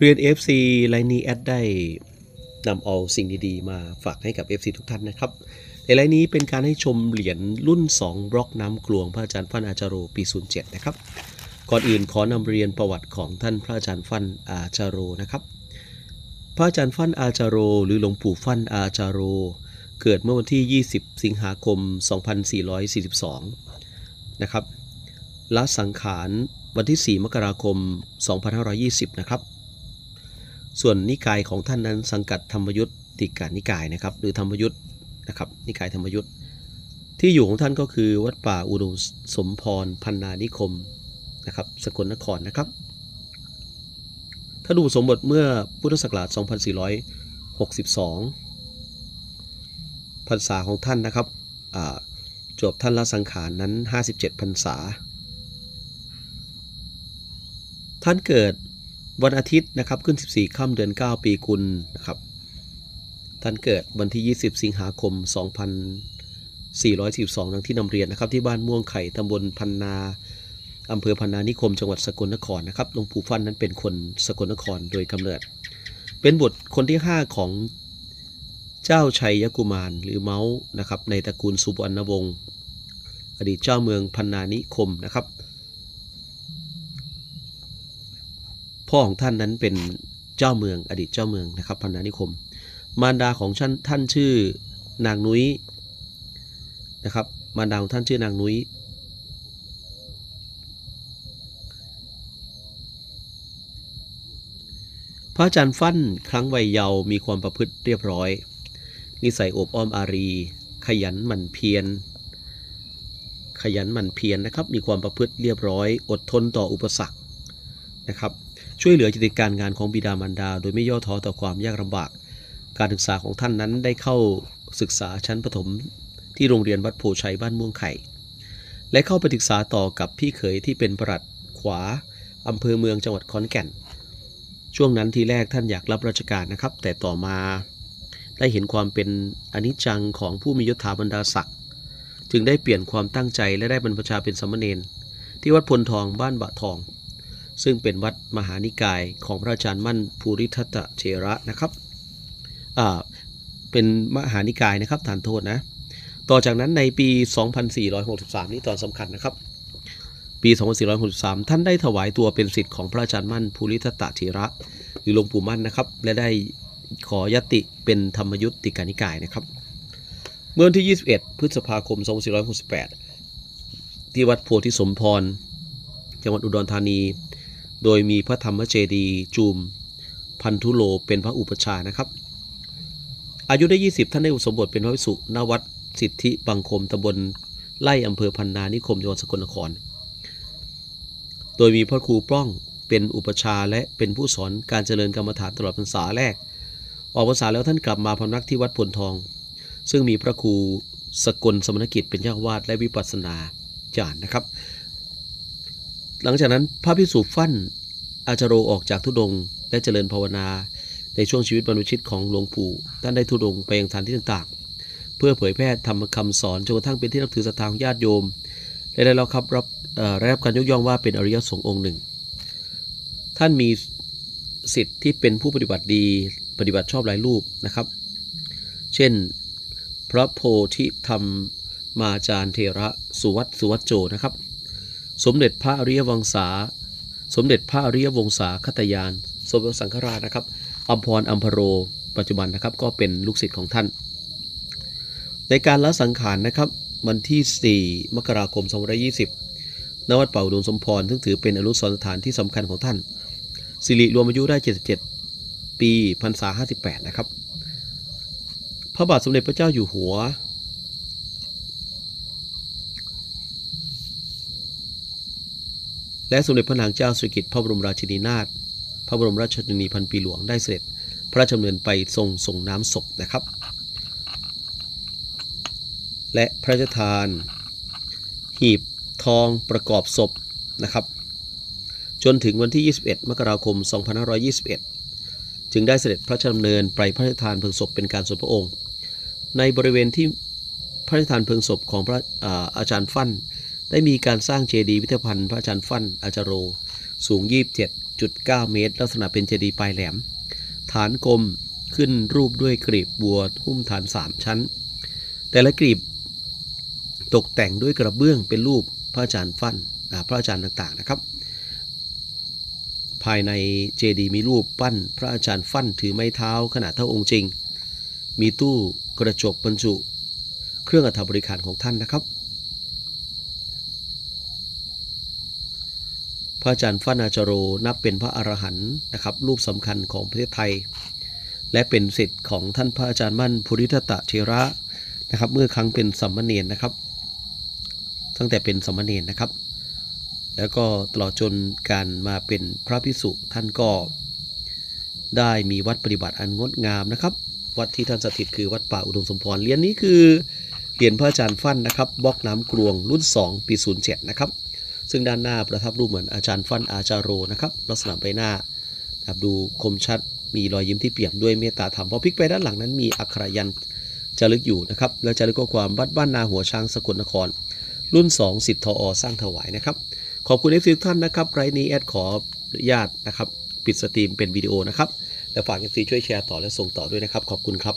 เรียน FC ไลน์นี้แอดได้นำเอาสิ่งดีๆ มาฝากให้กับ FC ทุกท่านนะครับ ในไลน์นี้เป็นการให้ชมเหรียญรุ่น 2 บล็อกน้ำกลวงพระอาจารย์ฟันอาจารโรปี 07 นะครับ ก่อนอื่นขอนำเรียนประวัติของท่านพระอาจารย์ฟันอาจารโรนะครับ พระอาจารย์ฟันอาจารโร หรือหลวงปู่ฟันอาจารโร เกิดเมื่อวันที่ 20 สิงหาคม 2442 นะครับละสังขารวันที่ 4 มกราคม 2520 นะครับ ส่วนนิกายของท่านนั้นสังกัดธรรมยุทติกานิกายนะครับ หรือธรรมยุทธนะครับ นิกายธรรมยุทธที่อยู่ของท่านก็คือวัดป่าอุดมสมพรพันนานิคมนะครับสกลนครนะครับ ถ้าดูสมบทเมื่อพุทธศักราช 2462พรรษาของท่านนะครับจบท่านละสังขารนั้น 57พรรษา ท่านเกิด วันอาทิตย์นะครับขึ้น 14 ค่ำเดือน 9 ปีกุลนะครับท่านเกิดวันที่ 20 สิงหาคม 2442ดังที่นำเรียนนะครับที่บ้านม่วงไข่ตำบลพันนาอำเภอพันนานิคมจังหวัดสกลนครนะครับหลวงปู่ฟั่นนั้นเป็นคนสกลนครโดยกำเนิด เป็นบุตรคนที่ 5 ของเจ้าชัยยกุมารหรือเมาส์นะครับในตระกูลสุวรรณวงศ์อดีตเจ้าเมืองพันนานิคมนะครับ พ่อของท่านนั้นเป็นเจ้าเมืองอดีตเจ้าเมืองนะครับพันนานิคม มารดาของท่านท่านชื่อนางนุ้ยนะครับมารดาของท่านชื่อนางนุ้ยพระอาจารย์ฟั่นครั้งวัยเยาว์มีความประพฤติเรียบร้อย นิสัยอบอ้อมอารี ขยันหมั่นเพียร ขยันหมั่นเพียรนะครับ มีความประพฤติเรียบร้อย อดทนต่ออุปสรรคนะครับ ช่วยเหลือกิจการงานของบิดามารดา โดยไม่ย่อท้อต่อความยากลำบาก การศึกษาของท่านนั้นได้เข้าศึกษาชั้นประถมที่โรงเรียนวัดโพชัยบ้านม่วงไข่ และเข้าไปศึกษาต่อกับพี่เขยที่เป็นประหลัดขวาอำเภอเมืองจังหวัดขอนแก่น ช่วงนั้นทีแรกท่านอยากรับราชการนะครับ แต่ต่อมาได้เห็นความเป็นอนิจจังของผู้มียศถาบรรดาศักดิ์จึงได้เปลี่ยนความตั้งใจและได้บรรพชาเป็นสามเณรที่วัดพลทองบ้านบะทอง ซึ่งเป็นวัดมหานิกายของพระอาจารย์มั่นภูริทัตเชระนะครับอ่าเป็นมหานิกายนะครับฐานโทษนะ ต่อจากนั้นในปี 2463 นี่ตอนสำคัญนะครับ ปี 2463 ท่านได้ถวายตัวเป็นศิษย์ของพระอาจารย์มั่นภูริทัตเชระ หรือหลวงปู่มั่นนะครับ และได้ขอยติเป็นธรรมยุติกานิกายนะครับ เมื่อวันที่ 21 พฤษภาคม 2468 ที่วัดโพธิสมพร จังหวัดอุดรธานี โดยมีพระธรรมเจดีย์จูมพันธุโลเป็นพระอุปชานะครับ อายุได้ 20 ท่านได้อุปสมบทเป็นพระภิกษุณวัดสิทธิบังคมตำบลไล่อำเภอพันนานิคมจังหวัดสกลนคร โดยมีพระครูปล้องเป็นอุปชาและเป็นผู้สอนการเจริญกรรมฐานตลอดพรรษาแรก ออกพรรษาแล้วท่านกลับมาพำนักที่วัดพลทอง ซึ่งมีพระครูสกลสมณกิจเป็นเจ้าวาสและวิปัสสนาจารย์นะครับ หลังจากนั้นพระพิสุฟั่นอาจารโรออกจากทุดงและเจริญภาวนา ในช่วงชีวิตบรรพชิตของหลวงปู่ท่านได้ทุดงไปยังสถานที่ต่างๆ เพื่อเผยแพร่ธรรมคำสอนจนกระทั่งเป็นที่นับถือศรัทธาของญาติโยมและได้รับครับรับเอ่อได้รับการยกย่องว่าเป็นอริยสงฆ์องค์หนึ่ง ท่านมีสิทธิ์ที่เป็นผู้ปฏิบัติดีปฏิบัติชอบหลายรูปนะครับ เช่น พระโพธิธรรมมาจารย์เทระสุวัตสุวัตโจนะครับ สมเด็จพระอริยวังสาสมเด็จพระอริยวงศาคตยาน สมเด็จสังฆราชนะครับอัมพรอัมพโร ปัจจุบันนะครับก็เป็นลูกศิษย์ของท่าน ในการละสังขารนะครับวันที่ 4 มกราคม 2520 ณ วัดเป่าดวงสมพรซึ่งถือเป็นอนุสรณ์สถานที่สำคัญของท่าน สิริรวมอายุได้ 77 ปีพรรษา58 นะครับ พระบาทสมเด็จพระเจ้าอยู่หัว และสมเด็จพระนางเจ้าสุกิตพระบรมราชินีนาถพระบรมราชชนนีพันปีหลวงได้เสด็จ พระราชดำเนินไปทรงส่งน้ำศพนะครับ และพระราชทาน หีบทองประกอบศพนะครับ จนถึงวันที่ 21 มกราคม 2521 จึงได้เสด็จพระราชดำเนินไปพระราชทานเพลิงศพเป็นการส่วนพระองค์ ในบริเวณที่พระราชทานเพลิงศพของพระออาจารย์ฟั่น ได้มีการสร้างเจดีย์พิพิธภัณฑ์พระอาจารย์ฟั่นอาจารโร สูง 27.9 เมตร ลักษณะเป็นเจดีย์ปลายแหลม ฐานกลมขึ้นรูปด้วยกรีบบัวหุ้มฐาน 3 ชั้น แต่ละกรีบตกแต่งด้วยกระเบื้องเป็นรูปพระอาจารย์ฟั่นอ่าพระอาจารย์ต่างๆนะครับ ภายในเจดีย์มีรูปปั้น พระอาจารย์ฟั่นถือไม้เท้าขนาดเท่าองค์จริง มีตู้กระจกบรรจุ เครื่องอัฐบริการของท่านนะครับ พระอาจารย์ฟั่นอาจรโรนับเป็นพระอรหันต์นะครับรูปสำคัญของประเทศไทย และเป็นสิทธิ์ของท่านพระอาจารย์มั่นภูริทัตะเทระนะครับ เมื่อครั้งเป็นสัมมเนนนะครับ ตั้งแต่เป็นสัมมเนนนะครับ แล้วก็ตลอดจนการมาเป็นพระพิสุท่านก็ได้มีวัดปฏิบัติอันงดงามนะครับ วัดที่ท่านสถิตคือวัดป่าอุดมสมพรเหรียญนี้คือเหรียญพระอาจารย์ฟั่นนะครับบล็อกน้ำกรวงรุ่น 2 ปี 07 นะครับ ซึ่งด้านหน้าประทับรูปเหมือนอาจารย์ฟันอาจารโรนะครับลักษณะใบหน้าครับดูคมชัดมีรอยยิ้มที่เปี่ยมด้วยเมตตาธรรมพอพลิกไปด้านหลังนั้นมีอักขระยันจารึกอยู่นะครับแล้วจารึกข้อความวัดบ้านนาหัวช้างสกลนคร รุ่น2สิทธ์ทอสร้างถวายนะครับ ขอบคุณเอฟซีทุกท่านนะครับไรนี้แอดขออนุญาตนะครับ ปิดสตรีมเป็นวิดีโอนะครับ และฝากเอฟซีช่วยแชร์ต่อและส่งต่อด้วยนะครับ ขอบคุณครับ